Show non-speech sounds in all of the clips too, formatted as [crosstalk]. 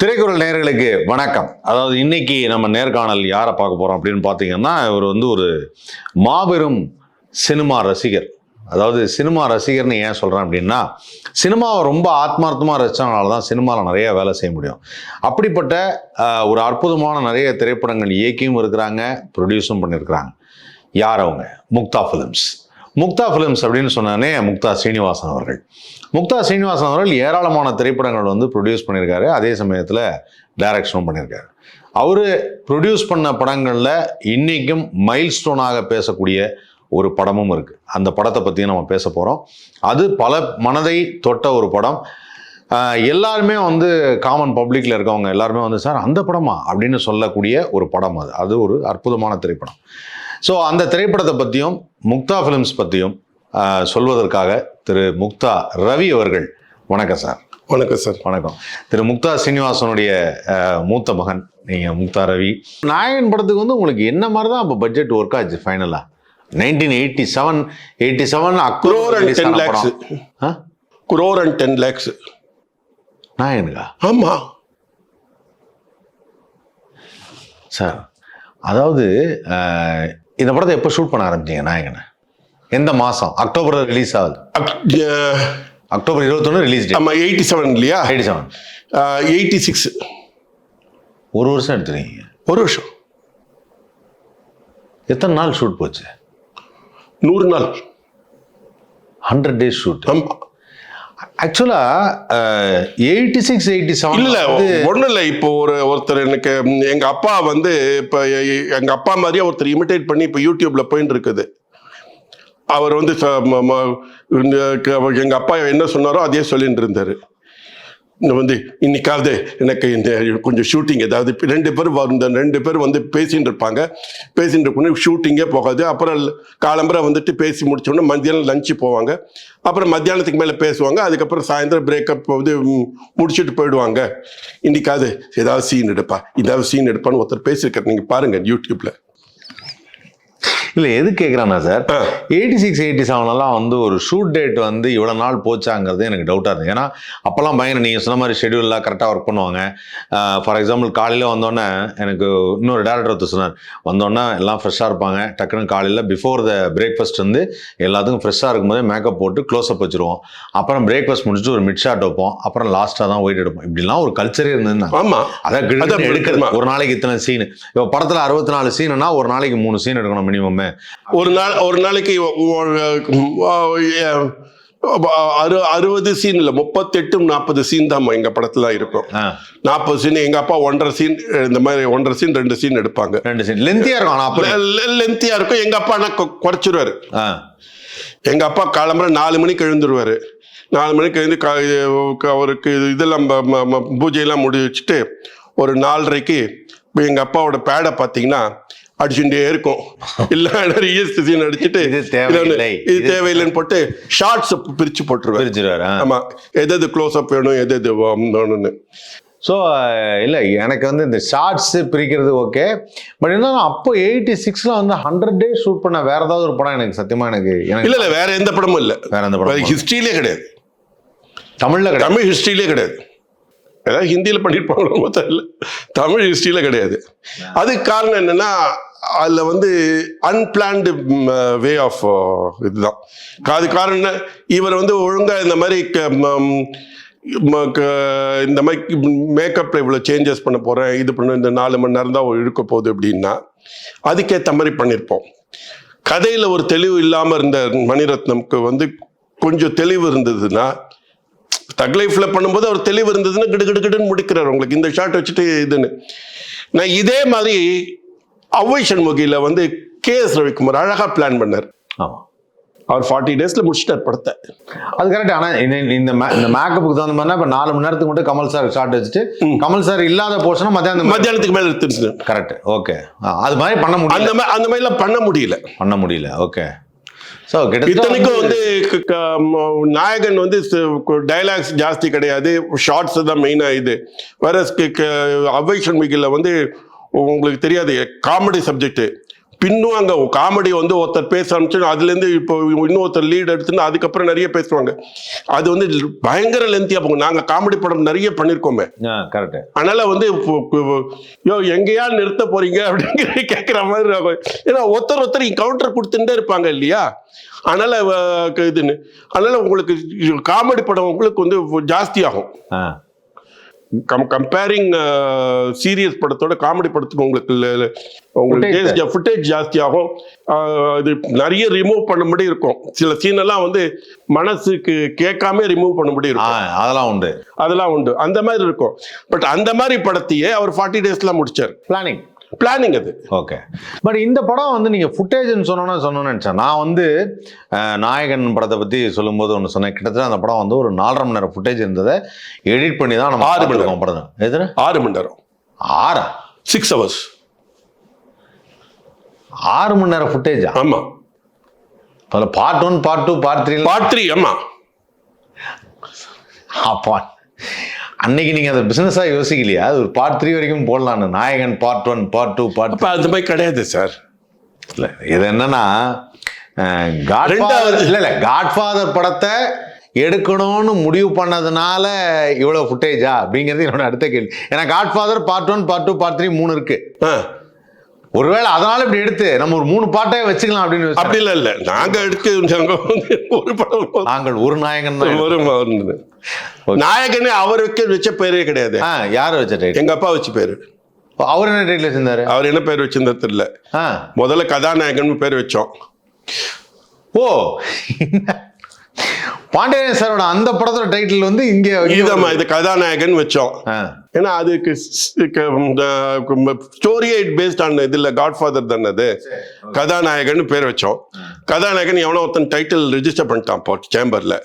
திரைக்குறள் நேர்களுக்கு வணக்கம். அதாவது இன்னைக்கு நம்ம நேர்காணல் யாரை பார்க்க போகிறோம் அப்படின்னு பார்த்தீங்கன்னா இவர் வந்து ஒரு மாபெரும் சினிமா ரசிகர். அதாவது சினிமா ரசிகர்னு ஏன் சொல்கிறேன் அப்படின்னா சினிமாவை ரொம்ப ஆத்மார்த்தமாக ரசித்தனால தான் சினிமாவில் நிறைய வேலை செய்ய முடியும். அப்படிப்பட்ட ஒரு அற்புதமான நிறைய திரைப்படங்கள் இயக்கியும் இருக்கிறாங்க ப்ரொடியூஸும் பண்ணியிருக்கிறாங்க. யார் அவங்க? முக்தா ஃபிலிம்ஸ் முக்தா ஃபிலிம்ஸ் அப்படின்னு சொன்னானே முக்தா சீனிவாசன் அவர்கள். முக்தா சீனிவாசன் அவர்கள் ஏராளமான திரைப்படங்கள் வந்து ப்ரொடியூஸ் பண்ணியிருக்காரு. அதே சமயத்தில் டைரக்ஷனும் பண்ணியிருக்காரு. அவர் ப்ரொடியூஸ் பண்ண படங்களில் இன்றைக்கும் மைல் ஸ்டோனாக பேசக்கூடிய ஒரு படமும் இருக்குது அந்த படத்தை பற்றியும் நம்ம பேச போகிறோம் அது பல மனதை தொட்ட ஒரு படம். எல்லாருமே வந்து காமன் பப்ளிக்கில் இருக்கவங்க எல்லாருமே வந்து சார் அந்த படமா? அப்படின்னு சொல்லக்கூடிய ஒரு படம் அது. அது ஒரு அற்புதமான திரைப்படம். ஸோ அந்த திரைப்படத்தை பற்றியும் முக்தா ஃபிலிம்ஸ் பற்றியும் சொல்வதற்காக திரு முக்தா ரவி அவர்கள் வணக்கம் சார். வணக்கம் சார். வணக்கம். திரு முக்தா சீனிவாசனுடைய மூத்த மகன் நீங்கள் முக்தா ரவி. நாயகன் படத்துக்கு வந்து உங்களுக்கு என்ன மாதிரி தான் அப்போ பட்ஜெட் ஒர்க் ஆச்சு ஃபைனலாக nineteen eighty seven eighty seven crore and ten lakhs crore and ten lakhs நாயகனுக்கா? ஆமா. சார் அதாவது இந்த படத்தை எப்போ ஷூட் பண்ண ஆரம்பிச்சீங்க நாயகனை? எந்த மாதம் அக்டோபர் ரிலீஸ் ஆகுது. அக்டோபர் இருபத்தொன்று ரிலீஸ் டேட் ஆமா எயிட்டி செவன் இல்லையா? எயிட்டி செவன் எயிட்டி சிக்ஸ் ஒரு வருஷம் எடுத்துருக்கீங்க. ஒரு வருஷம். எத்தனை நாள் ஷூட் போச்சு? நூறு நாள். ஹண்ட்ரட் டேஸ் ஷூட் ஆமா ஆக்சுவலாக எயிட்டி சிக்ஸ் எயிட்டி இல்ல செவன் ஒண்ணும் இல்ல. இப்போ ஒரு ஒருத்தர் எனக்கு எங்க அப்பா வந்து இப்ப எங்க அப்பா மாதிரியே ஒருத்தர் இமிட்டேட் பண்ணி இப்ப யூடியூப்ல போயிட்டு இருக்குது அவர் வந்து எங்க அப்பா என்ன சொன்னாரோ அதே சொல்லிட்டு இருந்தாரு வந்து இன்னைக்காவது எனக்கு இந்த கொஞ்சம் ஷூட்டிங் ஏதாவது ரெண்டு பேர் வ- இந்த ரெண்டு பேர் வந்து பேசிட்டு இருப்பாங்க. பேசிட்டு இருக்கணும் ஷூட்டிங்கே போகாது. அப்புறம் காலம்பரை வந்துட்டு பேசி முடிச்சோடனே மத்தியானம் லஞ்சு போவாங்க. அப்புறம் மத்தியானத்துக்கு மேலே பேசுவாங்க. அதுக்கப்புறம் சாயந்தரம் பிரேக்கப் வந்து முடிச்சுட்டு போயிடுவாங்க. இன்னைக்காவது ஏதாவது சீன் எடுப்பா. ஏதாவது சீன் எடுப்பான்னு ஒருத்தர் பேசியிருக்காரு. நீங்கள் பாருங்கள் யூடியூப்பில் இல்லை எது கேட்குறானா சார். எயிட்டி சிக்ஸ் எயிட்டி செவன்லாம் வந்து ஒரு ஷூட் டேட் வந்து இவ்வளோ நாள் போச்சாங்கிறது எனக்கு டவுட்டாக இருந்தது. ஏன்னா அப்போல்லாம் பயங்கர நீங்கள் சொன்ன மாதிரி ஷெடியூல்லாம் கரெக்டாக ஒர்க் பண்ணுவாங்க. ஃபார் எக்ஸாம்பிள் காலையில் வந்தோடனே எனக்கு இன்னொரு டேரக்டர் ஒருத்தர் சொன்னார். வந்தோடனே எல்லாம் ஃப்ரெஷ்ஷாக இருப்பாங்க. டக்குன்னு காலையில் பிஃபோர் த பிரேக்ஃபாஸ்ட் வந்து எல்லாத்துக்கும் ஃப்ரெஷ்ஷாக இருக்கும்போதே மேக்கப் போட்டு க்ளோஸ்அப் வச்சுருவோம். அப்புறம் பிரேக்ஃபாஸ்ட் முடிச்சுட்டு ஒரு மிட் ஷாட் வைப்போம். அப்புறம் லாஸ்ட்டாக தான் ஒயிட் எடுப்போம். இப்படிலாம் ஒரு கல்ச்சரே இருந்ததுன்னா ஆமா. அதான் எடுக்கிறது. ஒரு நாளைக்கு இத்தனை சீன் இப்போ படத்துல அறுபத்தி நாலு சீனுனா ஒரு நாளைக்கு மூணு சீன் எடுக்கணும் மினிமம் ஒரு நாள் ஒரு நாளைக்கு அறு அறுபது சீன் இல்லை முப்பத்தெட்டு நாற்பது சீன் தான் எங்க படத்துல இருக்கும். நாற்பது சீன் எங்க அப்பா ஒன்றரை சீன் இந்த மாதிரி ஒன்றரை சீன் ரெண்டு சீன் எடுப்பாங்க. ரெண்டு சீன் லென்த்தியா இருக்கும் ஆனா அப்ப லென்த்தியா இருக்கும். எங்க அப்பா கொ- குறைச்சிருவாரு. ஆ, எங்க அப்பா காலம்பரை நாலு மணிக்கு எழுந்துருவாரு. நாலு மணிக்கு எழுந்து அவருக்கு இது- இதெல்லாம் பூஜையெல்லாம் முடி வச்சுட்டு ஒரு நாலரைக்கு இப்ப எங்க அப்பாவோட பேடை பார்த்தீங்கன்னா அடிச்சுட்டே இருக்கும். இல்ல ரியஸ்ட் சீன் அடிச்சுட்டு இது தேவையில்லை. இது இது- தேவையில்லைன்னு போட்டு ஷார்ட்ஸ் பிரிச்சு போட்டுருவாரு பிரிச்சிருவாரு ஆமா. எது எது க்ளோஸ் அப் வேணும் எது எது வேணும்னு. ஸோ இல்லை எனக்கு வந்து இந்த ஷார்ட்ஸ் பிரிக்கிறது ஓகே பட் இருந்தாலும் அப்போ எயிட்டி சிக்ஸ்ல வந்து ஹண்ட்ரட் டேஸ் ஷூட் பண்ண வேற ஏதாவது ஒரு படம் எனக்கு சத்தியமா எனக்கு இல்ல இல்ல வேற எந்த படமும் இல்ல. வேற எந்த படம் ஹிஸ்டரியிலே கிடையாது. தமிழ்ல கிடையாது. தமிழ் ஹிஸ்டரியிலே கிடையாது. ஏதாவது ஹிந்தியில் பண்ணியிருப்பாங்களோ தெரியல. தமிழ் ஹிஸ்ட்ரியில் கிடையாது. அதுக்கு காரணம் என்னென்னா அதில் வந்து அன்பிளான்டு வே ஆஃப் இதுதான். அது காரணம் என்ன? இவர் வந்து ஒழுங்காக இந்த மாதிரி க- ம- ம- க- இந்த மாதிரி மேக்கப்பில் இவ்வளோ சேஞ்சஸ் பண்ண போகிறேன் இது பண்ண இந்த நாலு மணி நேரம் தான் இழுக்க போகுது அப்படின்னா அதுக்கேற்ற மாதிரி பண்ணியிருப்போம் கதையில் ஒரு தெளிவு இல்லாமல் இருந்த மணிரத்னம்க்கு வந்து கொஞ்சம் தெளிவு இருந்ததுன்னா தக் லைஃப்ல பண்ணும்போது அவர் தெளிவு இருந்ததுன்னா கிடு கிடு கிடுன்னு முடிக்கிறார். உங்களுக்கு இந்த ஷாட் வச்சுட்டு இதுன்னு. நான் இதே மாதிரி அவ்வை சண்முகியில வந்து கே எஸ் ரவிக்குமார் அழகா பிளான் பண்ணார். ஆமா. அவர் ஃபார்ட்டி டேஸ்ல முடிச்சிட்டார் படத்தை. அது கரெக்ட் ஆனா இந்த இந்த மேக்கப்புக்கு தகுந்த மாதிரி இப்போ நாலு மணி நேரத்துக்கு மட்டும் கமல் சார் ஷார்ட் வச்சுட்டு கமல் சார் இல்லாத போர்ஷனை மத்தியானம் மத்தியானத்துக்கு மேல எடுத்துருச்சு கரெக்ட் ஓகே அது மாதிரி பண்ண முடியல. அந்த மாதிரி அந்த மாதிரிலாம் பண்ண முடியல. பண்ண முடியல. ஓகே இத்தனைக்கும் வந்து- நாயகன் வந்து டைலாக்ஸ் ஜாஸ்தி கிடையாது. ஷார்ட்ஸ் தான் மெயினாக இது. வேற அவ்வை சண்முகியில் வந்து உங்களுக்கு தெரியாது காமெடி சப்ஜெக்ட் பின்னுவாங்க காமெடி வந்து ஒருத்தர் பேச ஆரம்பிச்சு அதுலேருந்து இப்போ இன்னொருத்தர் லீட் எடுத்துன்னு அதுக்கப்புறம் நிறைய பேசுவாங்க. அது வந்து பயங்கர லென்த்தியாக போகும். நாங்கள் காமெடி படம் நிறைய பண்ணியிருக்கோமே கரெக்ட் அதனால வந்து யோ எங்கேயா நிறுத்த போறீங்க அப்படிங்கிற [laughs] கேட்குற மாதிரி. ஏன்னா ஒருத்தர் ஒருத்தர் கவுண்டர் கொடுத்துட்டே இருப்பாங்க இல்லையா? அதனால இதுன்னு. அதனால உங்களுக்கு காமெடி படம் உங்களுக்கு வந்து ஜாஸ்தி ஆகும் கம் கம்பேரிங் சீரியஸ் படத்தோட காமெடி படத்துக்கு உங்களுக்கு உங்களுக்கு. ஃபுட்டேஜ் ஜாஸ்தி ஆகும் அஹ், இது நிறைய ரிமூவ் பண்ணும்படி இருக்கும். சில சீன் எல்லாம் வந்து மனசுக்கு கேட்காம ரிமூவ் பண்ணும்படி இருக்கும். அதெல்லாம் உண்டு. அதெல்லாம் உண்டு. அந்த மாதிரி இருக்கும். பட் அந்த மாதிரி படத்தையே அவர் ஃபார்ட்டி டேஸ்ல முடிச்சார். பிளானிங் பிளானிங் அது. ஓகே பட் இந்த படம் வந்து நீங்கள் ஃபுட்டேஜ்னு சொன்னோன்னா சொன்னோன்னு நினச்சேன். நான் வந்து நாயகன் படத்தை பற்றி சொல்லும்போது ஒன்று சொன்னேன். கிட்டத்தட்ட அந்த படம் வந்து ஒரு நாலரை மணி நேரம் ஃபுட்டேஜ் இருந்ததை எடிட் பண்ணி தான் நம்ம ஆறு மணி படம் எதிர ஆறு மணி நேரம். ஆறா? சிக்ஸ் ஹவர்ஸ் ஆறு மணி நேரம் ஃபுட்டேஜா ஆமா. அதில் part one part two part three part three ஆமா. அப்பா அன்னைக்கு நீங்கள் அந்த பிஸ்னஸாக யோசிக்கலையா? அது ஒரு பார்ட் த்ரீ வரைக்கும் போடலான்னு Nayakan part one part two part அந்த மாதிரி கிடையாது சார் இல்ல இது என்னன்னா காட்ஃபாதர் இல்ல இல்ல காட்ஃபாதர் படத்தை எடுக்கணும்னு முடிவு பண்ணதுனால இவ்வளவு ஃபுட்டேஜா அப்படிங்கிறது என்னோட அடுத்த கேள்வி. ஏன்னா Godfather part one part two part three மூணு இருக்கு. ஆ, ஒருவேளை அதனால இப்படி எடுத்து நம்ம ஒரு மூணு பாட்டே வச்சுக்கலாம் அப்படின்னு. அப்படி இல்ல இல்ல. நாங்க எடுக்க ஒரு படம் நாங்கள் ஒரு நாயகன் தான் ஒரு நாயகனே அவருக்கு வச்ச பேரே கிடையாது. யார் வச்ச எங்க அப்பா வச்ச பேரு. அவர் என்ன டைட்டில் வச்சிருந்தாரு? அவர் என்ன பேர் வச்சிருந்தா தெரியல. முதல்ல கதாநாயகன் பேர் வச்சோம். ஓ பாண்டியன் சாரோட அந்த படத்தோட டைட்டில் வந்து இங்க இதமா இது கதாநாயகன் வச்சோம். ஏன்னா அதுக்கு ஸ்டோரியே இட் பேஸ்ட் ஆன் இதுல காட்ஃபாதர் தானே அது. கதாநாயகன் பேர் வச்சோம். கதாநாயகன் எவனோ ஒருத்தன் டைட்டில் ரெஜிஸ்டர் பண்ணிட்டான் இப்போ சேம்பர்ல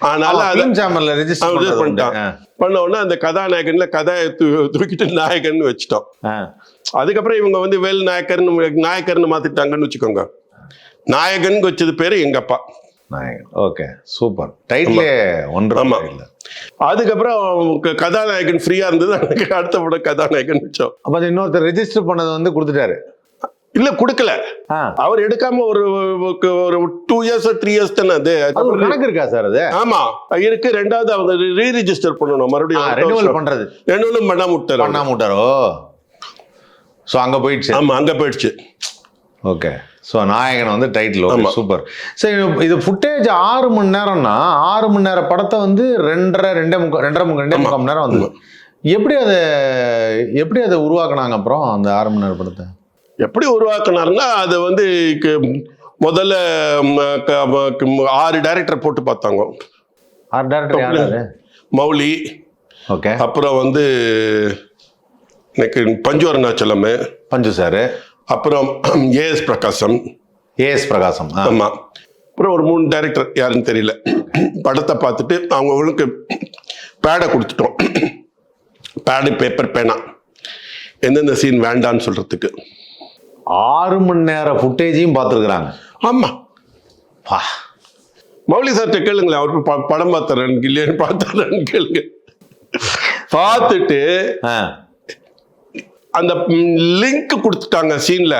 அதனால சேம்பர்ல ரெஜிஸ்டர். பண்ணிட்டான். பண்ண உடனே அந்த கதாநாயகன்ல கதையை தூக்கிட்டு நாயகன் வச்சுட்டோம். அதுக்கப்புறம் இவங்க வந்து வேல் நாயக்கர்னு நாயக்கர்னு மாத்திட்டாங்கன்னு வச்சுக்கோங்க. நாயகன் வச்சது பேரு எங்க அப்பா நாயகன் ஓகே சூப்பர் டைட்டிலே ஒன்று ஆமா. இல்லை அதுக்கப்புறம் கதாநாயகன் ஃப்ரீயா இருந்தது அடுத்த படம் கதாநாயகன் வச்சோம் அப்ப இன்னொருத்தர் ரெஜிஸ்டர் பண்ணது வந்து கொடுத்துட்டாரு. இல்ல கொடுக்கல. அவர் எடுக்காம ஒரு ஒரு டூ இயர்ஸ் த்ரீ இயர்ஸ் தானே அது? கணக்கு இருக்கா சார் அது? ஆமா. இருக்கு ரெண்டாவது அவங்க ரீ ரிஜிஸ்டர் பண்ணணும் மறுபடியும் ரெனுவல். பண்றது. ரெனுவலும் பண்ணாம விட்டாரு பண்ணாம விட்டாரோ? ஸோ அங்க போயிடுச்சு. ஆமா அங்க போயிடுச்சு. ஓகே ஸோ நாயகன் வந்து டைட்டில். சூப்பர் சரி இது ஃபுட்டேஜ் ஆறு மணி நேரம்னா ஆறு மணி நேரம் படத்தை வந்து ரெண்டரை ரெண்டே முக்கா ரெண்டரை முக்கா ரெண்டே. முக்கால் மணி நேரம் வந்து எப்படி அதை எப்படி அதை உருவாக்குனாங்க அப்புறம் அந்த ஆறு மணி நேரம் படத்தை? எப்படி உருவாக்குனாருன்னா அது வந்து முதல்ல ஆறு டைரக்டர் போட்டு பார்த்தாங்க. ஆறு டேரக்டர் மௌலி. ஓகே அப்புறம் வந்து எனக்கு பஞ்சு அருணாச்சலம் பஞ்சு சார். அப்புறம் [clears throat] ஏஎஸ் பிரகாசம். ஏஎஸ் பிரகாசம் ஆ. ஆமா. அப்புறம் ஒரு மூணு டைரக்டர் யாருன்னு தெரியல. படத்தை பார்த்துட்டு அவங்களுக்கு பேடை கொடுத்துட்டோம். பேடு பேப்பர் பேனா எந்தெந்த சீன் வேண்டான்னு சொல்றதுக்கு. ஆறு மணி நேரம் ஃபுட்டேஜையும் பார்த்துருக்குறாங்க. ஆமா. வா. மௌலி சார்கிட்ட கேளுங்களேன் அவருக்கு ப- படம் பார்த்தாரன் இல்லையான்னு பார்த்தாரன்னு கேளுங்க. பார்த்துட்டு ஆ. அந்த லிங்க் கொடுத்துட்டாங்க சீன்ல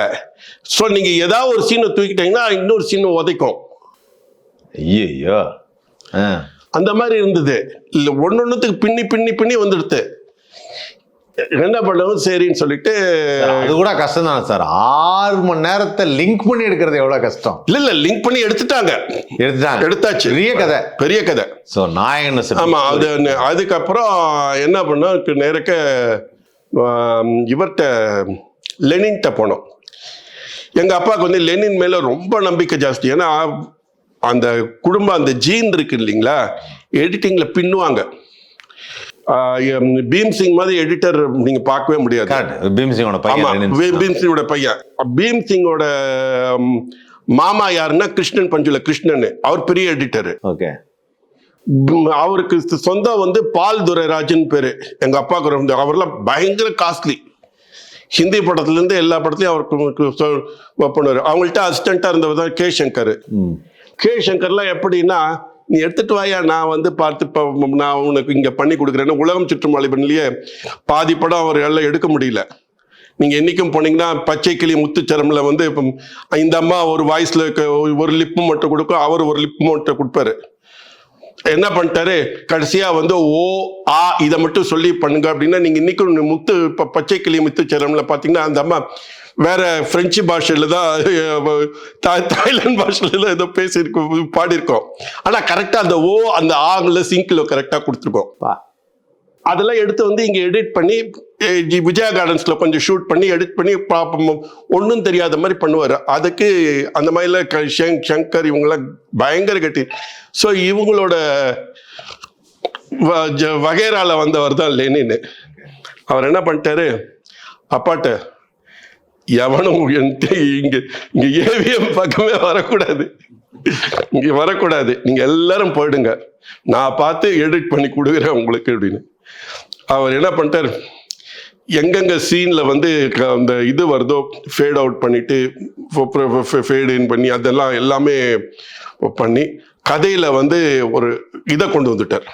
ஸோ நீங்க ஏதாவது ஒரு சீனை தூக்கிட்டீங்கன்னா இன்னொரு சீன் உதைக்கும். ஐயோ அந்த மாதிரி இருந்தது. இல்லை ஒன்னொன்னுத்துக்கு பின்னி பின்னி பின்னி வந்துடுது என்ன பண்ணவும் சரின்னு சொல்லிட்டு அது கூட கஷ்டம் தானே சார். ஆறு மணி நேரத்தை லிங்க் பண்ணி எடுக்கிறது எவ்வளோ கஷ்டம்? இல்ல இல்ல லிங்க் பண்ணி எடுத்துட்டாங்க. எடுத்துட்டாங்க. எடுத்தாச்சு. பெரிய கதை. பெரிய கதை. ஸோ நாயகன் set. ஆமா அது அதுக்கப்புறம் என்ன பண்ணோம் நேரக்க இவர்கிட்ட லெனின்கிட்ட போனோம். எங்க அப்பாவுக்கு வந்து லெனின் மேல ரொம்ப நம்பிக்கை ஜாஸ்தி. ஏன்னா அந்த குடும்பம் அந்த ஜீன் இருக்கு இல்லைங்களா? எடிட்டிங்ல பின்னுவாங்க. ஆஹ் எம் பீம் சிங் மாதிரி எடிட்டர் நீங்க பார்க்கவே முடியாது. பீம் சிங்கோட பையன் பீம் சிங்கோட பையன். பீம் சிங்கோட மாமா யாருன்னா கிருஷ்ணன் பஞ்சுல கிருஷ்ணன் அவர் பெரிய எடிட்டர் ஓகே அவருக்கு சொந்தம் வந்து பால் துரைராஜன் பேரு. எங்க அப்பாவுக்கு ரொம்ப அவர்லாம் பயங்கர காஸ்ட்லி ஹிந்தி படத்துல இருந்து எல்லா படத்துலயும் அவருக்கு பண்ணுவாரு. அவங்கள்ட்ட அசிஸ்டண்டா இருந்தவர் தான் கே சங்கர் கே சங்கர்லாம் எப்படின்னா நீ எடுத்துட்டு வாயா நான் வந்து பார்த்து நான் உனக்கு இங்க பண்ணி கொடுக்குறேன்னு உலகம் சுற்றும் வாலிபன்லயே பாதி படம் அவர் எல்லாம் எடுக்க முடியல. நீங்கள் என்றைக்கும் போனீங்கன்னா பச்சை கிளி முத்துச்சரமில் வந்து இப்போ இந்த அம்மா ஒரு வாய்ஸில் ஒரு லிப்பு மட்டும் கொடுக்கும் அவர் ஒரு லிப்பு மட்டும் கொடுப்பாரு. என்ன பண்ணிட்டாரு? கடைசியா வந்து ஓ ஆ இதை மட்டும் சொல்லி பண்ணுங்க அப்படின்னா நீங்க இன்னைக்கும் முத்து இப்போ பச்சை கிளி முத்துச்சரம்ல பாத்தீங்கன்னா அந்த அம்மா வேற பிரெஞ்சு பாஷையில தான் தாய்லாந்து பாஷையில தான் ஏதோ பேசியிருக்கோம் பாடியிருக்கோம். ஆனா கரெக்டா அந்த ஓ அந்த ஆங்கில சிங்கில் கரெக்டா கொடுத்துருக்கோம். அதெல்லாம் எடுத்து வந்து இங்க எடிட் பண்ணி ஜி- விஜயா கார்டன்ஸில் கொஞ்சம் ஷூட் பண்ணி எடிட் பண்ணி பார்ப்போம் ஒன்றும் தெரியாத மாதிரி பண்ணுவார். அதுக்கு அந்த மாதிரிலாம் க- ஷங்- சங்கர் இவங்கெல்லாம் பயங்கர கட்டி. ஸோ இவங்களோட வ- வகைரால வந்தவர் தான் லெனின் அவர் என்ன பண்ணிட்டாரு? அப்பாட்ட எவனும் இங்கே இங்கே ஏவிஎம் பக்கமே வரக்கூடாது. இங்கே வரக்கூடாது. நீங்கள் எல்லாரும் போயிடுங்க. நான் பார்த்து எடிட் பண்ணி கொடுக்குறேன் உங்களுக்கு அப்படின்னு. அவர் என்ன பண்ணிட்டார்? எங்கெங்க சீன்ல வந்து அந்த இது வருதோ ஃபேட் அவுட் பண்ணிட்டு ஃபேட் இன் பண்ணி அதெல்லாம் எல்லாமே பண்ணி கதையில வந்து ஒரு இதை கொண்டு வந்துட்டார்.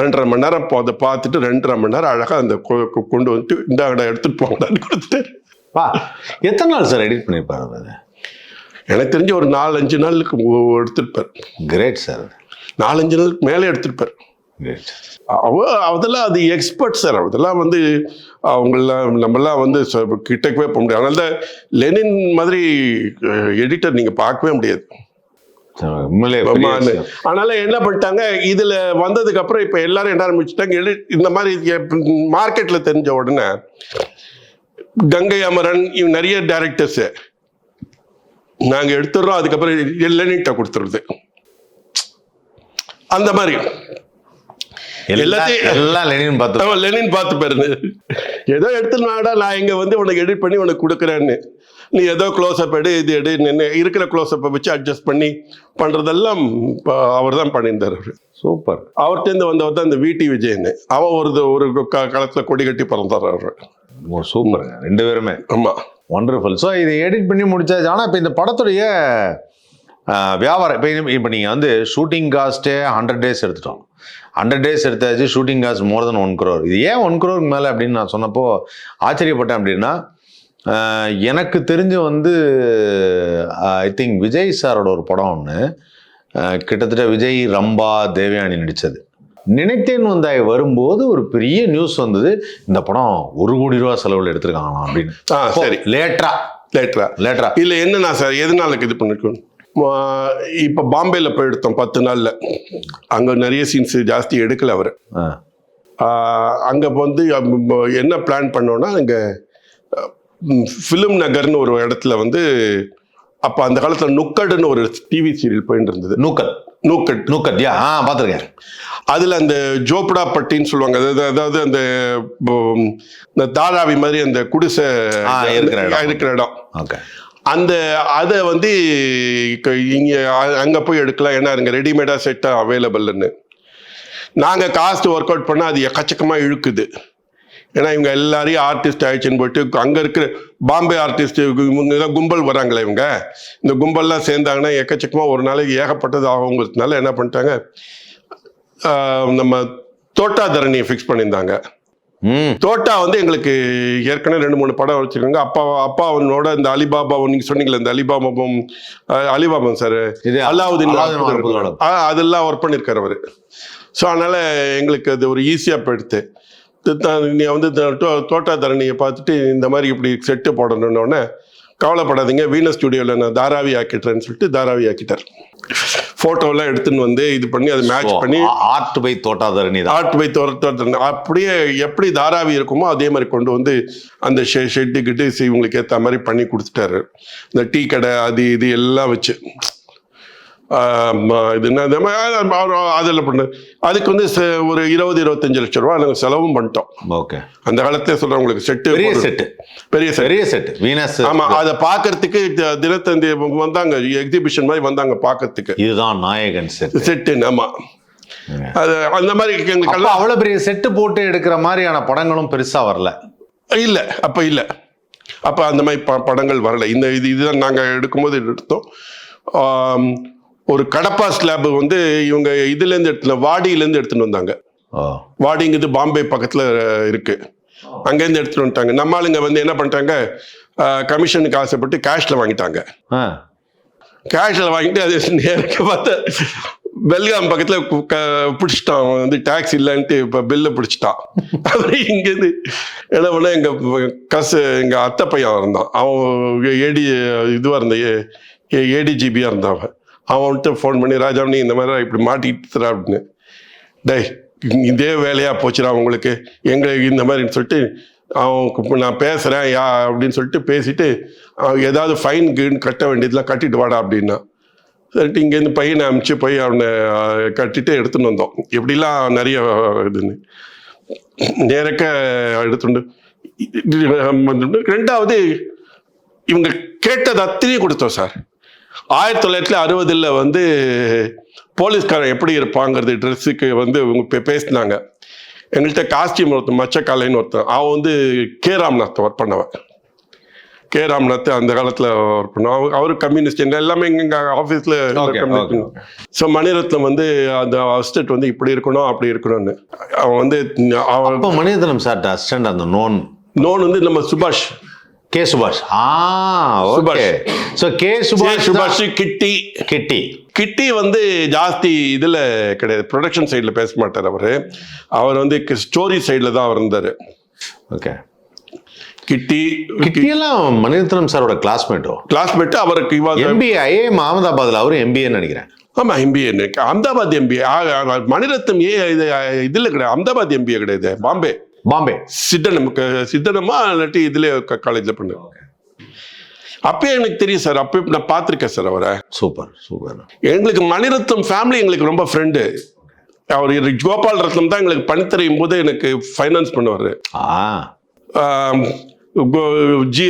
ரெண்டரை மணி நேரம் அதை பார்த்துட்டு ரெண்டரை மணி நேரம் அழகா அந்த கொண்டு வந்துட்டு இந்த எடுத்துட்டு போங்கடான்னு கொடுத்துட்டாரு. பா எத்தனை நாள் சார் எடிட் பண்ணியிருப்பாரு அது எனக்கு தெரிஞ்சு ஒரு நாலஞ்சு நாளுக்கு எடுத்திருப்பார். Great sir. நாலஞ்சு நாளுக்கு மேலே எடுத்திருப்பார். அவ அதெல்லாம் அது எக்ஸ்பர்ட் சார் அதெல்லாம் வந்து அவங்களாம் நம்மளாம் வந்து கிட்டக்கவே போக முடியாது. அதனால தான் லெனின் மாதிரி எடிட்டர் நீங்க பார்க்கவே முடியாது. அதனால என்ன பண்ணிட்டாங்க இதுல வந்ததுக்கு அப்புறம் இப்ப எல்லாரும் என்ன ஆரம்பிச்சுட்டாங்க இந்த மாதிரி மார்க்கெட்ல தெரிஞ்ச உடனே கங்கை அமரன் நிறைய டேரக்டர்ஸ் நாங்க எடுத்துடுறோம் அதுக்கப்புறம் லெனின்ட்ட கொடுத்துருது அந்த மாதிரி. எல்லாத்தையும் எல்லாம் லெனின் பார்த்து அவன் லெனின் பார்த்து பாருங்க. ஏதோ எடுத்துனாடா நான் இங்க வந்து உனக்கு எடிட் பண்ணி உனக்கு கொடுக்குறேன்னு. நீ ஏதோ க்ளோஸ்அப் எடு இது எடு நின்னு இருக்கிற க்ளோஸ்அப்பை வச்சு அட்ஜஸ்ட் பண்ணி பண்றதெல்லாம் அவர் தான் பண்ணியிருந்தார் அவரு. சூப்பர். அவர்கிட்டருந்து வந்தவர் தான் இந்த விடி விஜயன். அவன் ஒரு ஒரு க- களத்துல கொடி கட்டி பிறந்தார் அவரு. ஓ சூப்பருங்க. ரெண்டு பேருமே. ஆமா. ஒண்டர்ஃபுல் ஸோ இதை எடிட் பண்ணி முடிச்சாச்சு. ஆனால் இப்போ இந்த படத்துடைய வியாபாரம் இப்போ இப்போ நீங்கள் வந்து ஷூட்டிங் காஸ்ட்டே ஹண்ட்ரட் டேஸ் எடுத்துட்டோம். ஹண்ட்ரட் டேஸ் எடுத்தாச்சு shooting cost more than one crore. இது ஏன் ஒன் crore மேலே அப்படின்னு நான் சொன்னப்போ ஆச்சரியப்பட்டேன் அப்படின்னா எனக்கு தெரிஞ்சு வந்து ஐ திங்க் விஜய் சாரோட ஒரு படம் ஒன்று கிட்டத்தட்ட விஜய் ரம்பா தேவயானி நடித்தது நினைத்தேன் வந்தாய் வரும்போது ஒரு பெரிய நியூஸ் வந்தது இந்த படம் ஒரு கோடி ரூபா செலவில் எடுத்திருக்காங்களாம் அப்படின்னு. சரி. லேட்டரா. லேட்டரா. லேட்டரா. இல்ல என்னன்னா சார் எதனால இது பண்ணிருக்கோம்? இப்போ பாம்பேல போய் எடுத்தோம் பத்து நாள்ல. அங்க நிறைய சீன்ஸ் ஜாஸ்தி எடுக்கல அவர். அங்க வந்து என்ன பிளான் பண்ணோம்னா அங்க ஃபிலிம் நகர்னு ஒரு இடத்துல வந்து அப்ப அந்த காலத்துல நுக்கடுன்னு ஒரு டிவி சீரியல் போயிட்டு இருந்தது. நூக்கட். நூக்கட். யா ஆ பார்த்துருக்கேன். அதுல அந்த ஜோப்டா பட்டின்னு சொல்லுவாங்க. அதாவது அதாவது அந்த இந்த தாராவி மாதிரி அந்த குடிசை ஆ, இருக்கிற இடம். இருக்கிற இடம். ஓகே. அந்த அதை வந்து இங்கே அங்கே போய் எடுக்கலாம். ஏன்னா அங்கே ரெடிமேடாக செட்டாக அவைலபிள்னு நாங்கள் காஸ்ட் ஒர்க் அவுட் பண்ணால் அது எக்கச்சக்கமாக இழுக்குது. ஏன்னா இவங்க எல்லாரையும் ஆர்டிஸ்ட் ஆயிடுச்சுன்னு போயிட்டு அங்கே இருக்கிற பாம்பே ஆர்டிஸ்ட் இவங்க தான் கும்பல் வராங்களே இவங்க. இந்த கும்பல்லாம் சேர்ந்தாங்கன்னா எக்கச்சக்கமாக ஒரு நாளைக்கு ஏகப்பட்டது ஆகுங்கிறதுனால என்ன பண்ணிட்டாங்க நம்ம தோட்டாதரணியை ஃபிக்ஸ் பண்ணியிருந்தாங்க. தோட்டா வந்து எங்களுக்கு ஏற்கனவே ரெண்டு மூணு படம் வச்சிருக்காங்க. அப்பா அப்பா அவனோட இந்த அலிபாபா நீங்க சொன்னீங்களே இந்த அலிபாபாவும் அஹ், அலிபாபா சார் இது அல்லாவுதீன் அதெல்லாம் ஒர்க் பண்ணியிருக்காரு அவரு. ஸோ அதனால எங்களுக்கு அது ஒரு ஈஸியாக போயிடுத்து நீ வந்து தோட்டா தரணியை பார்த்துட்டு இந்த மாதிரி இப்படி செட்டு போடணும்னு உடனே கவலைப்படாதீங்க. வீனஸ் ஸ்டுடியோவில் நான் தாராவி ஆக்கிட்டுறேன்னு சொல்லிட்டு தாராவி ஆக்கிட்டார் ஃபோட்டோலாம் எடுத்துன்னு வந்து இது பண்ணி அதை மேட்ச் பண்ணி art by Thotta Tharani art by தோற்ற அப்படியே எப்படி தாராவி இருக்குமோ அதே மாதிரி கொண்டு வந்து அந்த ஷெ ஷெட்டு கிட்டு இவங்களுக்கு ஏற்ற மாதிரி பண்ணி கொடுத்துட்டாரு. இந்த டீ கடை அது இது எல்லாம் வச்சு. இது என்ன அதில் பண்ண. அதுக்கு வந்து ஒரு இருபது இருபத்தஞ்சு லட்சம் ரூபா நாங்கள் செலவும் பண்ணிட்டோம். ஓகே. அந்த காலத்துல சொல்றேன் உங்களுக்கு செட்டு பெரிய செட்டு. பெரிய பெரிய செட் வீனஸ் ஆமா அதை பார்க்கறதுக்கு தினத்தந்தி வந்தாங்க எக்ஸிபிஷன் மாதிரி வந்தாங்க பார்க்கறதுக்கு இதுதான் நாயகன் செட் செட்டு ஆமா. அது அந்த மாதிரி எங்களுக்கு. அப்ப அவ்வளவு பெரிய செட்டு போட்டு எடுக்கிற மாதிரியான படங்களும் பெருசா வரல. இல்ல அப்ப இல்ல. அப்ப அந்த மாதிரி படங்கள் வரல. இந்த இது இதுதான் நாங்க எடுக்கும்போது எடுத்தோம். ஒரு கடப்பா ஸ்லாப் வந்து இவங்க இதுல இருந்து எடுத்துல வாடியில இருந்து எடுத்துட்டு வந்தாங்க வாடிங்கிறது பாம்பே பக்கத்துல இருக்கு அங்கேருந்து எடுத்துட்டு வந்துட்டாங்க நம்ம ஆளுங்க வந்து என்ன பண்ணிட்டாங்க கமிஷனுக்கு ஆசைப்பட்டு கேஷ்ல வாங்கிட்டாங்க கேஷில் வாங்கிட்டு அது நேரக்க பார்த்து பெல்காம் பக்கத்தில் பிடிச்சிட்டான் அவன் வந்து டேக்ஸ் இல்லைன்ட்டு இப்போ பில்லை பிடிச்சிட்டான் அப்புறம் இங்கேருந்து என்ன பண்ண எங்கள் கசு எங்கள் அத்தை பையன் இருந்தான் அவன் ஏடி இதுவாக இருந்த ஏடிஜிபியாக இருந்தான் அவன் அவன்கிட்ட ஃபோன் பண்ணி ராஜாமணி இந்த மாதிரி இப்படி மாட்டிக்கிட்டு அப்படின்னு. டே இதே வேலையாக போச்சுடா உங்களுக்கு. எங்களுக்கு இந்த மாதிரின்னு சொல்லிட்டு அவன் நான் பேசுகிறேன் யா அப்படின்னு சொல்லிட்டு பேசிட்டு அவன் ஏதாவது ஃபைன் கீன் கட்ட வேண்டியதெல்லாம் கட்டிட்டு வாடா அப்படின்னா. சரிட்டு இங்கேருந்து பையனை அனுப்பிச்சு போய் அவனை கட்டிட்டு எடுத்துன்னு வந்தோம். எப்படிலாம் நிறைய இதுன்னு. நேரக்க எடுத்துட்டு வந்து ரெண்டாவது இவங்க கேட்டது அத்தனையும் கொடுத்தோம் சார். ஆயிரத்தி தொள்ளாயிரத்தி அறுபதில் வந்து போலீஸ்காரன் எப்படி இருப்பாங்கிறது ட்ரெஸ்ஸுக்கு வந்து இவங்க பேசினாங்க. எங்கள்கிட்ட காஸ்டியூம் ஒருத்தன் மச்சக்காலைன்னு ஒருத்தன். அவன் வந்து கே. ராம்நாத் ஒர்க் பண்ணவன். கே. ராம்நாத் அந்த காலத்தில் ஒர்க் பண்ணுவான் அவர் கம்யூனிஸ்ட் எல்லாமே எங்கள் ஆஃபீஸில் ஸோ மணிரத்னம் வந்து அந்த அசிஸ்டன்ட் வந்து இப்படி இருக்கணும் அப்படி இருக்கணும்னு. அவன் வந்து அவன் மணிரத்னம் சார் அசிஸ்டன்ட் அந்த நோன்? நோன் வந்து நம்ம சுபாஷ் கே சுபாஷ். ஆ okay. So K Subash Subash Kitty. Kitty. Kitty வந்து ஜாஸ்தி இதில் கிடையாது. ப்ரொடக்ஷன் சைடில் பேச மாட்டார் அவர். அவர் வந்து ஸ்டோரி சைடில் தான் அவர் இருந்தார். ஓகே. கிட்டி கிட்டி. எல்லாம் மணிரத்னம் சாரோட கிளாஸ்மேட்டோ கிளாஸ்மேட் அவருக்கு எம்பிஏ ஐஏஎம் அகமதாபாத்ல அவரும் எம்பிஏன்னு நினைக்கிறேன். ஆமா எம்பிஏ அஹமதாபாத் எம்பிஏ மணிரத்னம் ஏ இது இதில் கிடையாது. அஹமதாபாத் எம்பிஏ கிடையாது. பாம்பே. பாம்பே. சித்தனம் சித்தனமா இல்லாட்டி இதுல காலேஜில் பண்ணு. அப்பயே எனக்கு தெரியும் சார். அப்பயே நான் பார்த்துருக்கேன் சார் அவரை. Super super. எங்களுக்கு மணிரத்னம் ஃபேமிலி எங்களுக்கு ரொம்ப ஃப்ரெண்டு அவர் கோபால் ரத்னம் தான் எங்களுக்கு பணித்தரையும் போது எனக்கு ஃபைனான்ஸ் பண்ணுவார். ஆ. G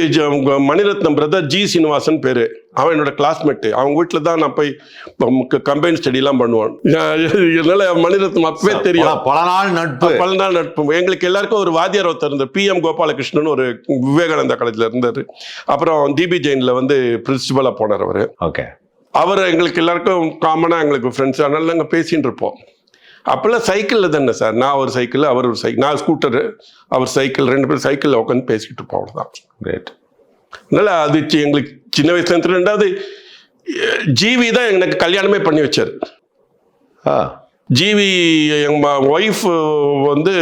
Mani Ratnam brother G Srinivasan பேரு. அவன் என்னோட கிளாஸ்மேட்டு அவங்க வீட்டில் தான் நான் போய் கம்பைன் ஸ்டடிலாம் பண்ணுவான். என்னால் மணிரத்னம் அப்பவே தெரியும். பல- நாள் நட்பு. பல நாள் நட்பு. எங்களுக்கு எல்லாருக்கும் ஒரு வாத்தியார் ஒருத்தர் இருந்தார். பி எம் கோபாலகிருஷ்ணன் ஒரு விவேகானந்தா காலேஜில் இருந்தார். அப்புறம் டிபி ஜெயினில் வந்து பிரின்சிபலாக போனார் அவர். ஓகே. அவர் எங்களுக்கு எல்லாருக்கும் காமனாக எங்களுக்கு ஃப்ரெண்ட்ஸ் அதனால நாங்கள் பேசின்னு இருப்போம். அப்போல்லாம் சைக்கிளில் தானே சார். நான் ஒரு சைக்கிள் அவர் ஒரு சைக்கிள் நான் ஸ்கூட்டரு அவர் சைக்கிள் ரெண்டு பேரும் சைக்கிளில் உட்காந்து பேசிக்கிட்டு இருப்போம் அவ்வளோதான் கிரேட் அதனால அது எங்களுக்கு. சின்ன வயசுல இருந்து ரெண்டாவது ஜிவி தான் எனக்கு கல்யாணமே பண்ணி வச்சார். ஆ. ஜிவி எங்கள் ஒய்ஃப் வந்து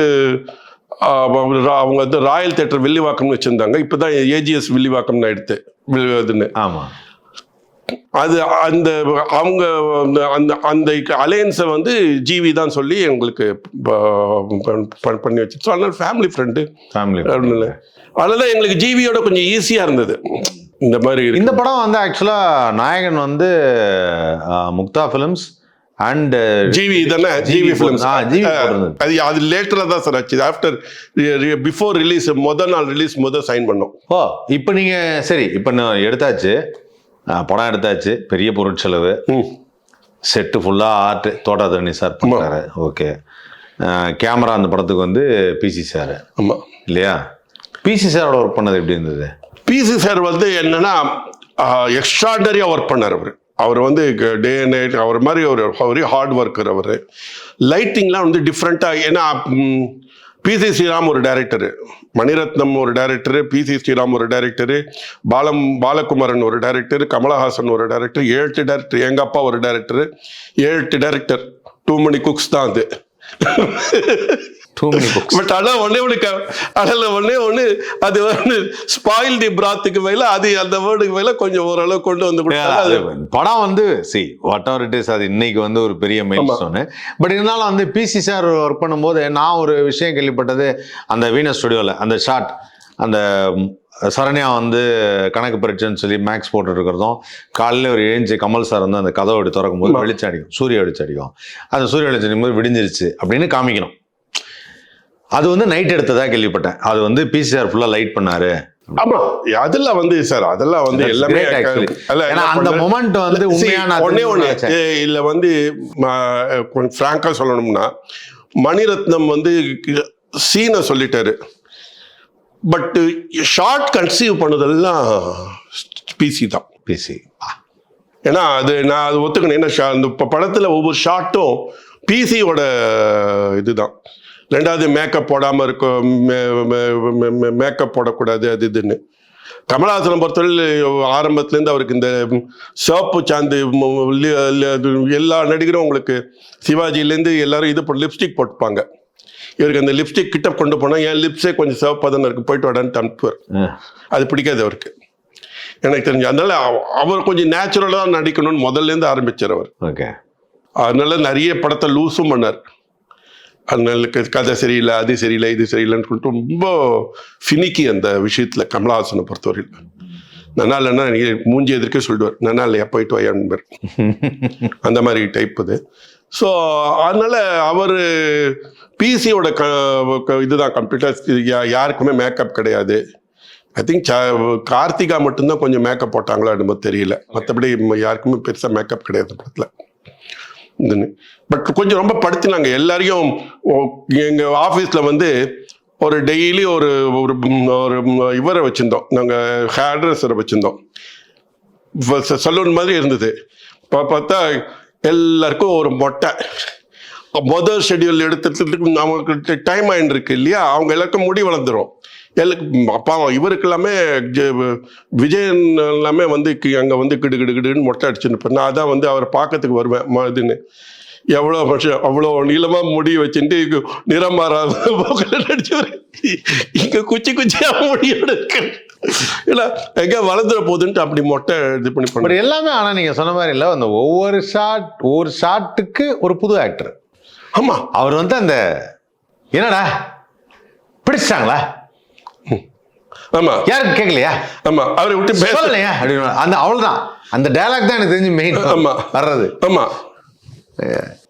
அவங்க வந்து ராயல் தேட்டர் வில்லிவாக்கம்னு வச்சுருந்தாங்க. இப்போ தான் ஏஜிஎஸ் வில்லிவாக்கம்னு எடுத்து இதுன்னு. ஆமா. அது அந்த அவங்க அந்த அந்த அலையன்ஸை வந்து ஜிவி தான் சொல்லி எங்களுக்கு பண்ணி வச்சு ஸோ அதனால ஃபேமிலி ஃப்ரெண்டு ஃபேமிலி அதனால எங்களுக்கு ஜிவியோட கொஞ்சம் ஈஸியாக இருந்தது. இந்த மாதிரி. இந்த படம் வந்து ஆக்சுவலா நாயகன் வந்து முக்தா ஃபிலிம்ஸ் அண்ட் ஜிவி தானே ஜிவி ஃபிலிம்ஸ். அது அது லேட்டராக தான் சார் ஆச்சு. ஆஃப்டர் பிஃபோர் ரிலீஸ் முத நாள் ரிலீஸ் முத சைன் பண்ணோம். ஓ இப்போ நீங்க சரி இப்போ நான் எடுத்தாச்சு. படம் எடுத்தாச்சு. பெரிய பொருட்செலவு. செட்டு ஃபுல்லாக ஆர்ட் தோட்டா தண்ணி சார் பண்ணுறாரு ஓகே கேமரா அந்த படத்துக்கு வந்து பிசி சார் ஆமாம் இல்லையா? பிசி சாரோட ஒர்க் பண்ணது எப்படி இருந்தது? பிசி சார் வந்து என்னன்னா எக்ஸ்ட்ராடனரியாக ஒர்க் பண்ணார் அவர். அவர் வந்து டே நைட் அவர் மாதிரி ஒரு ஹார்ட் ஒர்க்கர் அவர். லைட்டிங்லாம் வந்து டிஃப்ரெண்ட்டாக ஏன்னா பிசி ஸ்ரீராம் ஒரு டைரக்டரு மணிரத்னம் ஒரு டைரக்டரு பிசி ஸ்ரீராம் ஒரு டைரக்டரு பாலம் பாலகுமாரன் ஒரு டைரக்டர் கமலஹாசன் ஒரு டைரக்டர் ஏழு டைரக்டர் எங்கள் அப்பா ஒரு டைரக்டரு ஏழு டைரக்டர் டூ மணி குக்ஸ் தான் அது. டூ மினி புக்ஸ் பட் ஆனால் ஒன்னே ஒன்று அதில் ஒன்னே ஒன்று அது வந்து ஸ்பாயில் தி பிராத்துக்கு மேல அது அந்த வேர்டுக்கு மேல கொஞ்சம் ஓரளவு கொண்டு வந்து அது படம் வந்து see whatever it is அது இன்னைக்கு வந்து ஒரு பெரிய மெயில் ஸ்டோனு பட் இருந்தாலும் வந்து பிசி சார் ஒர்க் பண்ணும்போது நான் ஒரு விஷயம் கேள்விப்பட்டது அந்த வீனஸ் ஸ்டுடியோவில் அந்த ஷாட் அந்த சரண்யா வந்து கணக்கு பரீட்சைன்னு சொல்லி மேக்ஸ் போட்டுட்டு இருக்கிறதும் காலையில் ஒரு எழுந்து கமல் சார் வந்து அந்த கதவை திறக்கும் போது வெளிச்சம் அடிக்கும் சூரிய வெளிச்சம் அடிக்கும். அந்த சூரிய வெளிச்சம் அடிக்கும் போது விடிஞ்சிருச்சு அப்படின்னு காமிக்கணும். அது வந்து நைட் எடுத்ததா கேள்விப்பட்டேன். அது வந்து பிசி சார் ஃபுல்லாக லைட் பண்ணாரு. ஆமா. அதெல்லாம் வந்து சார் அதெல்லாம் வந்து எல்லாமே அந்த மொமெண்ட் வந்து See, உண்மையா நான் ஒண்ணே இல்ல வந்து கொஞ்சம் ஃப்ராங்கா சொல்லணும்னா மணிரத்னம் வந்து சீனை சொல்லிட்டாரு. பட் ஷார்ட் கன்சீவ் பண்ணதெல்லாம் பிசி தான். பிசி ஏன்னா அது நான் அது ஒத்துக்கணும். ஏன்னா அந்த படத்துல ஒவ்வொரு ஷாட்டும் பிசியோட இதுதான் ரெண்டாவது மேக்கப் போடாமல் இருக்கும் மேக்கப் போடக்கூடாது அது இதுன்னு. கமலஹாசனை பொறுத்தவரை ஆரம்பத்துலேருந்து அவருக்கு இந்த சிவப்பு சாந்து எல்லா நடிகரும் உங்களுக்கு சிவாஜிலேருந்து எல்லாரும் இது போட்டு லிப்ஸ்டிக் போட்டுப்பாங்க. இவருக்கு அந்த லிப்ஸ்டிக் கிட்ட கொண்டு போனால் என் லிப்ஸே கொஞ்சம் சிவப்பாக தானே இருக்கு போயிட்டு வாடான்னு அனுப்புவார் அது பிடிக்காது அவருக்கு. எனக்கு தெரிஞ்சு அதனால அவ- அவர் கொஞ்சம் நேச்சுரலாக நடிக்கணும்னு முதல்லேருந்து ஆரம்பிச்சார் அவர். ஓகே. அதனால நிறைய படத்தை லூஸும் பண்ணார். அதனால கதை சரியில்லை அது சரியில்லை இது சரியில்லைன்னு சொல்லிட்டு ரொம்ப ஃபினிக்கி அந்த விஷயத்தில் கமலஹாசனை பொறுத்தவரையில். நல்லா இல்லைன்னா மூஞ்சி எதிர்க்க சொல்லிடுவார் நல்லா இல்லையா போயிட்டு வையான்பர் [laughs] அந்த மாதிரி டைப் இது. ஸோ அதனால அவர் பிசியோட க இதுதான் கம்ப்ளீட்டாக யாருக்குமே மேக்கப் கிடையாது. ஐ திங்க் கார்த்திகா மட்டும்தான் கொஞ்சம் மேக்கப் போட்டாங்களோ என்னமோ தெரியல. மற்றபடி யாருக்குமே பெருசாக மேக்கப் கிடையாது படத்தில். பட் கொஞ்சம் ரொம்ப படுத்தினாங்க. எல்லாரையும் ஓ- எங்க ஆஃபீஸில் வந்து ஒரு டெய்லி ஒரு ஒரு ஒரு இவரை வச்சுருந்தோம். நாங்கள் ஹேர் ட்ரெஸ்ஸரை வச்சுருந்தோம். சலூன் மாதிரி இருந்தது. இப்போ பார்த்தா எல்லாருக்கும் ஒரு மொட்டை. மொதல் ஷெட்யூல் எடுத்துட்டு நமக்கு டைம் ஆயின்னு இருக்கு இல்லையா? அவங்க எல்லாருக்கும் முடி வளர்ந்துரும். எல்லாருக்கும் அப்பா இவருக்கு எல்லாமே விஜயன் எல்லாமே வந்து அங்க வந்து கிடு கிடு கிடுன்னு மொட்டை அடிச்சுன்னு. நான் அதான் வந்து அவரை பார்க்கறதுக்கு வருவேன் இதுன்னு. எவ்வளோ வருஷம் அவ்வளோ நீளமா முடி வச்சுட்டு நிறம் மாறாத [laughs] போக்கில் நடிச்சவர். இங்க குச்சி குச்சியா முடியோட இருக்கு இல்லை எங்க வளர்ந்துட போகுதுன்ட்டு அப்படி மொட்டை இது பண்ணி பண்ண. எல்லாமே ஆனா நீங்க சொன்ன மாதிரி இல்ல அந்த ஒவ்வொரு ஷாட் ஒவ்வொரு ஷாட்டுக்கு ஒரு புது ஆக்டர். ஆமா. அவர் வந்து அந்த என்னடா பிடிச்சிட்டாங்களா? ஆமா. யாருக்கு கேட்கலையா ஆமா அவரை விட்டு பேச சொல்லலையா? அப்படின்னு அந்த அவ்வளவுதான் அந்த டயலாக் தான் எனக்கு தெரிஞ்சு மெயின் ஆமா. வர்றது. ஆமா.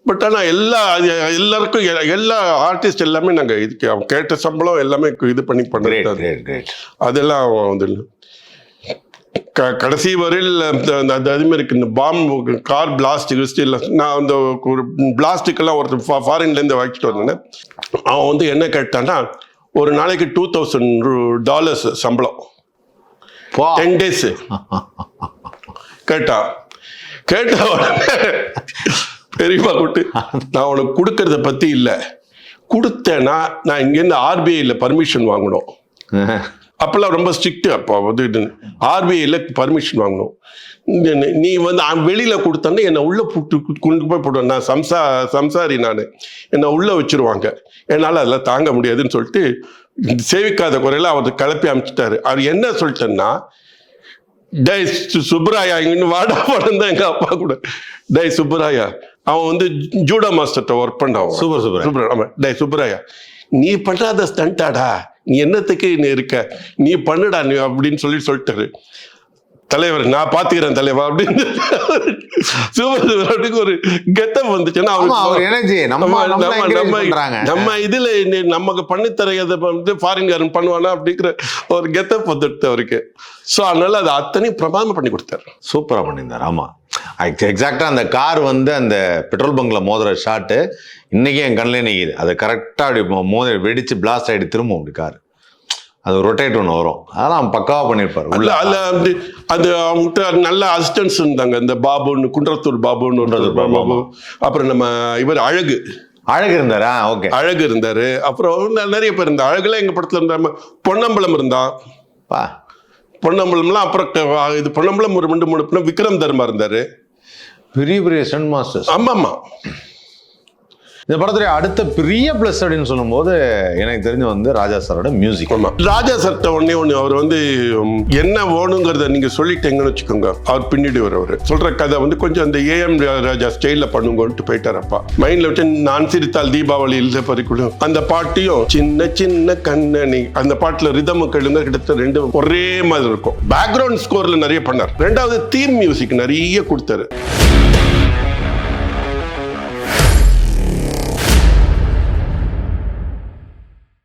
பட் ஆனா எல்லா எல்லாருக்கும் எல்லா ஆர்டிஸ்ட் எல்லாமே நாங்க இதுக்கு அவங்க கேட்ட சம்பளம் எல்லாமே இது பண்ணி கிரேட் அதெல்லாம் வந்து. க- கடைசி வரையில் அந்த அந்த- அந்த அது மாதிரி இந்த பாம்பு கார் பிளாஸ்ட் கிஸ்ட் இல்லை நான் அந்த ஒரு பிளாஸ்டிக்கெல்லாம் ஒருத்தர் ஃபா- ஃபாரின்லேருந்து வாங்கிட்டு வந்தேன். அவன் வந்து என்ன கேட்டான்னா ஒரு நாளைக்கு டூ தௌசண்ட் டாலர்ஸ் சம்பளம். டென் டேஸ் கேட்டா. கேட்ட உடனே பெரியப்பா கூட்டு நான் உனக்கு கொடுக்கறத பத்தி இல்லை. கொடுத்தேன்னா நான் இங்கேருந்து ஆர்பிஐயில் பர்மிஷன் வாங்கணும். அப்பெல்லாம் ரொம்ப ஸ்ட்ரிக்ட் அப்போ வந்து ஆர்பிஐயில் பர்மிஷன் வாங்கணும். நீ வந்து வெளியில கொடுத்தோன்னே என்னை உள்ள போட்டு கொண்டு போய் போடுவேன். நான் சம்சா சம்சாரி நான். என்னை உள்ள வச்சிருவாங்க. என்னால் அதெல்லாம் தாங்க முடியாதுன்னு சொல்லிட்டு சேவிக்காத குறையில அவர் கிளப்பி அனுப்பிச்சிட்டாரு அவர் என்ன சொல்லிட்டேன்னா டை சு- சுப்பராயா இங்கன்னு வாடா தான் எங்க அப்பா கூட. டை சுப்பராயா அவன் வந்து ஜூடோ மாஸ்டர்கிட்ட ஒர்க் பண்ணான் சூப்பர் சூப்பர். சுப்ர ஆமா. டே சுப்ராயா நீ பண்ணாத ஸ்டண்டாடா நீ என்னத்துக்கு நீ இருக்க? நீ பண்ணுடா நீ அப்படின்னு சொல்லி சொல்லிட்டாரு. தலைவர் நான் பாத்துக்கிறேன் தலைவா அப்படின்னு. சூப்பர் ஒரு கெத்தப் வந்துச்சுன்னா நம்ம இதுல நமக்கு பண்ணித்தரையதை வந்து ஃபாரின்காரன் பண்ணுவானா அப்படிங்கிற ஒரு கெத்தப் வந்துடுது அவருக்கு. ஸோ அதனால அது அத்தனையும் பிரமாதம் பண்ணி கொடுத்தாரு. சூப்பரா பண்ணியிருந்தார். ஆமா. எக்ஸாக்டா அந்த கார் வந்து அந்த பெட்ரோல் பங்க்ல மோதுற ஷாட்டு இன்னைக்கு என் கண்ணிலே நிற்கிது அது கரெக்டா அப்படி மோதி வெடிச்சு பிளாஸ்ட் ஆயிட்டு திரும்பும் அப்படி கார். அது ரொட்டேட் ஒன்று வரும். அதெல்லாம் பக்காவா பண்ணியிருப்பார். உள்ள அதுல வந்து அது அவங்ககிட்ட நல்ல அசிஸ்டன்ஸ் இருந்தாங்க. இந்த பாபுன்னு குன்றத்தூர் பாபுன்னு பாபு, பாபு. அப்புறம் நம்ம இவர் அழகு. அழகு இருந்தாரா ஓகே. அழகு இருந்தாரு. அப்புறம் நிறைய பேர் இருந்தா அழகுல எங்க படத்துல இருந்தா பொன்னம்பலம் இருந்தான் பா. பொன்னம்பலம்லாம் அப்புறம் இது பொன்னம்பலம் ஒரு ரெண்டு மூணு விக்ரம் தர்மா இருந்தாரு. பெரிய பெரிய ஸ்டன்ட் மாஸ்டர்ஸ். ஆமா ஆமா இந்த படத்துடைய அடுத்த பெரிய பிளஸ் அப்படின்னு சொல்லும்போது எனக்கு தெரிஞ்சு வந்து ராஜா சாரோட மியூசிக் ராஜா சட்ட ஒன்னே ஒண்ணு அவர் வந்து என்ன வேணுங்கிறத நீங்க சொல்லிட்டீங்கன்னு வச்சுக்கோங்க. அவர் பின்னாடி வரவர். சொல்ற கதை வந்து கொஞ்சம் அந்த ஏஎம் ராஜா ஸ்டைல்ல பண்ணுங்கன்ட்டு போயிட்டார் அப்பா. மைண்ட்ல வச்சு நான் சிரித்தால் தீபாவளி இல்ல பறிக்கணும் அந்த பாட்டையும் சின்ன சின்ன கண்ணனி அந்த பாட்டுல ரிதம் கேளுங்க கிட்டத்தட்ட ரெண்டு ஒரே மாதிரி இருக்கும். பேக்ரவுண்ட் ஸ்கோர்ல நிறைய பண்ணார். ரெண்டாவது தீம் மியூசிக் நிறைய கொடுத்தாரு.